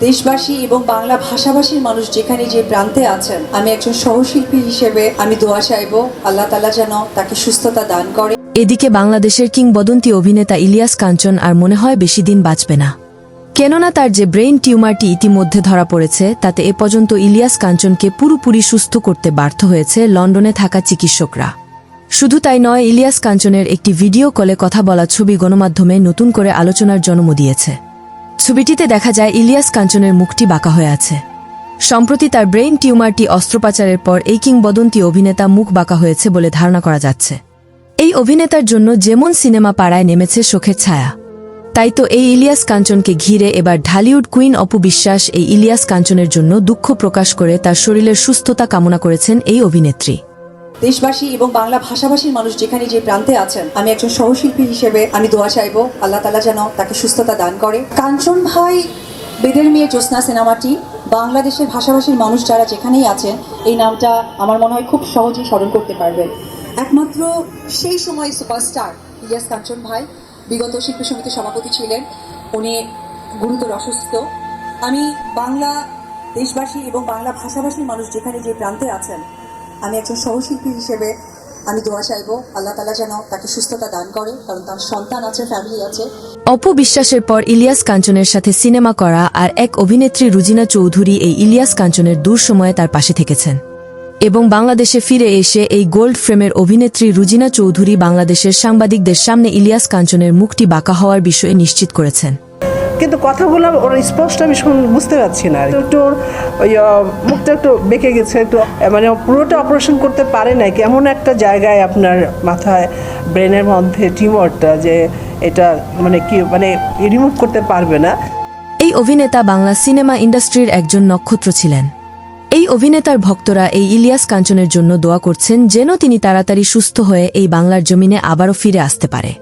দেশবাসী এবং বাংলা ভাষাভাষীর মানুষ যেখানে যে প্রান্তে আছেন, আমি একজন সহশিল্পী হিসেবে আমি দোয়া চাইব, আল্লাহ তালা যেন তাকে সুস্থতা দান করে। এদিকে বাংলাদেশের কিংবদন্তি অভিনেতা ইলিয়াস কাঞ্চন আর মনে হয় বেশি দিন বাঁচবে না। কেননা তার যে ব্রেইন টিউমারটি ইতিমধ্যে ধরা পড়েছে, তাতে এ পর্যন্ত ইলিয়াস কাঞ্চনকে পুরোপুরি সুস্থ করতে ব্যর্থ হয়েছে লন্ডনে থাকা চিকিৎসকরা। শুধু তাই নয়, ইলিয়াস কাঞ্চনের একটি ভিডিও কলে কথা বলা ছবি গণমাধ্যমে নতুন করে আলোচনার জন্ম দিয়েছে। ছবিটিতে দেখা যায় ইলিয়াস কাঞ্চনের মুখটি বাঁকা হয়ে আছে। সম্প্রতি তার ব্রেইন টিউমারটি অস্ত্রোপচারের পর এই কিংবদন্তি অভিনেতা মুখ বাঁকা হয়েছে বলে ধারণা করা যাচ্ছে। এই অভিনেতার জন্য যেমন সিনেমা পাড়ায় নেমেছে শোকের ছায়া। তাই তো এই ইলিয়াস কাঞ্চনকে ঘিরে এবার ঢালিউড কুইন অপু বিশ্বাস এই ইলিয়াস কাঞ্চনের জন্য দুঃখ প্রকাশ করে তার শরীরের সুস্থতা কামনা করেছেন এই অভিনেত্রী। দেশবাসী এবং বাংলা ভাষাভাষীর মানুষ যেখানে যে প্রান্তে আছেন, আমি একজন সহশিল্পী হিসেবে আমি দোয়া চাইব আল্লাহ তালা যেন তাকে সুস্থতা দান করে। কাঞ্চন ভাই বেদের মেয়ে জ্যোৎস্না সিনেমাটি, বাংলাদেশের ভাষাভাষীর মানুষ যারা যেখানেই আছেন, এই নামটা আমার মনে হয় খুব সহজেই স্মরণ করতে পারবেন। একমাত্র সেই সময় সুপারস্টার ইলিয়াস কাঞ্চন ভাই, বিগত শিল্পী সমিতির সভাপতি ছিলেন। উনি গুরুতর অসুস্থ। আমি বাংলা দেশবাসী এবং বাংলা ভাষাভাষীর মানুষ যেখানে যে প্রান্তে আছেন আমি একজন সহশিল্পী হিসেবে আমি দোয়া চাইব, আল্লাহ তালা যেন তাকে সুস্থতা দান করে, কারণ তার সন্তান আছে ফ্যামিলি আছে। অপু বিশ্বাসের পর ইলিয়াস কাঞ্চনের সাথে সিনেমা করা আর এক অভিনেত্রী রুজিনা চৌধুরী এই ইলিয়াস কাঞ্চনের দূর সময়ে তার পাশে থেকেছেন। এবং বাংলাদেশে ফিরে এসে এই গোল্ড ফ্রেমের অভিনেত্রী রুজিনা চৌধুরী বাংলাদেশের সাংবাদিকদের সামনে ইলিয়াস কাঞ্চনের মুখটি বাঁকা হওয়ার বিষয়ে নিশ্চিত করেছেন। কিন্তু কথা কথাগুলো ওর স্পষ্ট আমি বুঝতে পারছি না একটু ওর ওই মুখটা একটু বেঁকে গেছে, একটু মানে পুরোটা অপারেশন করতে পারে না কেমন একটা জায়গায় আপনার মাথায় ব্রেনের মধ্যে টিউমারটা যে এটা মানে কি মানে রিমুভ করতে পারবে না। এই অভিনেতা বাংলা সিনেমা ইন্ডাস্ট্রির একজন নক্ষত্র ছিলেন। এই অভিনেতার ভক্তরা এই ইলিয়াস কাঞ্চনের জন্য দোয়া করছেন যেন তিনি তাড়াতাড়ি সুস্থ হয়ে এই বাংলার জমিনে আবারও ফিরে আসতে পারে।